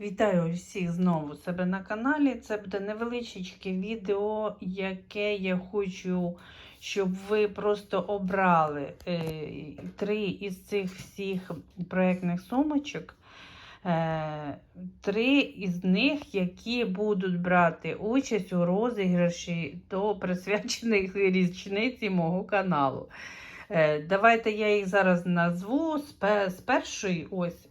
Вітаю всіх знову себе на каналі. Це буде невеличке відео, яке я хочу, щоб ви просто обрали е, три із цих всіх проєктних сумочок. Е, три із них, які будуть брати участь у розіграші до присвячених річниці мого каналу. Е, давайте я їх зараз назву з першої ось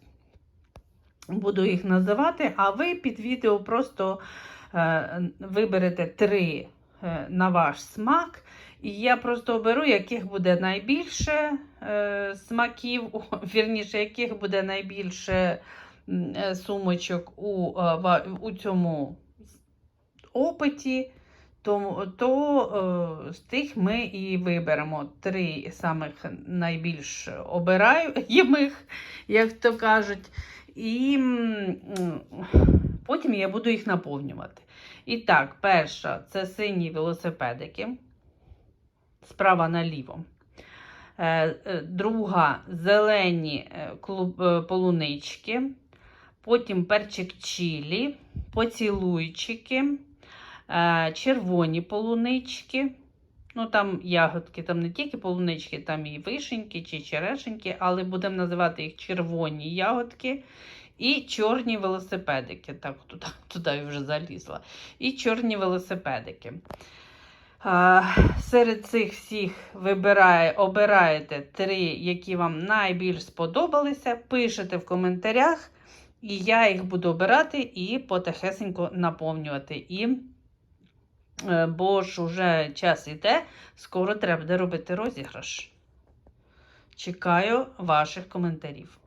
буду їх називати, а ви під відео просто е, виберете три е, на ваш смак. І я просто оберу, яких буде найбільше е, смаків, вірніше, яких буде найбільше сумочок у, у цьому опиті. То, то з тих ми і виберемо три самих найбільш обираємих, як то кажуть. І потім я буду їх наповнювати. І так, перша це сині велосипедики. Справа наліво. Е, е, Друга зелені е, полунички. Потім перчик чилі, поцілуйчики, червоні полунички. Ну, там ягодки, там не тільки полунички, там і вишеньки чи черешеньки, але будемо називати їх червоні ягодки. І чорні велосипедики. Так, туди, туди вже залізла. І чорні велосипедики. А, серед цих всіх вибирає, обираєте три, які вам найбільш сподобалися. Пишете в коментарях, і я їх буду обирати і потихесенько наповнювати. І бо ж уже час іде, скоро треба буде робити розіграш. Чекаю ваших коментарів.